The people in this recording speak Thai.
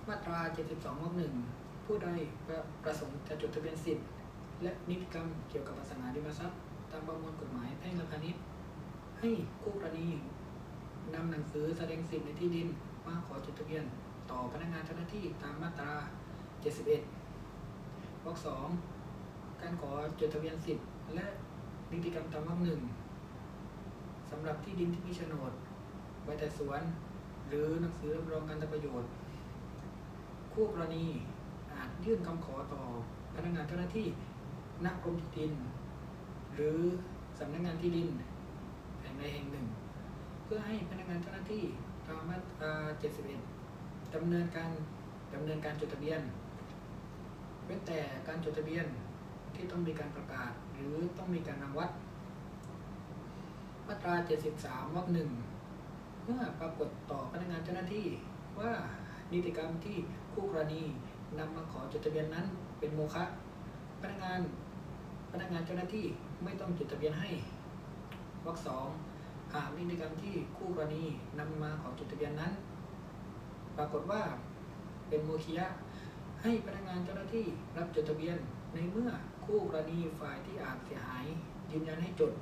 72วรรคหนึ่งผู้ใดประประสงค์จะจดทะเบียนสิทธิ์ และนิติกรรมเกี่ยวกับอสังหาริมทรัพย์ ตามประมวลกฎหมายแพ่งและพาณิชย์ให้คู่กรณีนำหนังสือแสดงสิทธิ์ในที่ดินมาขอจดทะเบียน ต่อพนักงานเจ้าหน้าที่ตามมาตรา 71วรรคสองการขอจดทะเบียนสิทธิ์ และนิติกรรมตามวรรคหนึ่งสำหรับที่ดินที่มีโฉนดไว้แต่สวน หรือหนังสือรับรองการทำประโยชน์ คู่กรณีอาจยื่นคำขอต่อพนักงานเจ้าหน้าที่ณกรมที่ดิน หรือสำนักงานที่ดินแห่งใดแห่งหนึ่ง เพื่อให้พนักงานเจ้าหน้าที่ตามมาตรา71ดำเนินการดำเนินการจดทะเบียน เว้นแต่การจดทะเบียนที่ต้องมีการประกาศหรือต้องมีการรังวัด มาตรา 73วรรคหนึ่งเมื่อปรากฏต่อพนักงานเจ้าหน้าที่ว่า นิติกรรมที่คู่กรณีนำมาขอจดทะเบียนนั้นเป็นโมฆะพนักงานพนักงานเจ้าหน้าที่ไม่ต้องจดทะเบียนให้วรรคสองหากนิติกรรมที่คู่กรณีนำมาขอจดทะเบียนนั้น ปรากฏว่าเป็นโมฆะให้พนักงานเจ้าหน้าที่รับจดทะเบียนในเมื่อคู่กรณีฝ่ายที่อาจเสียหายยืนยันให้จด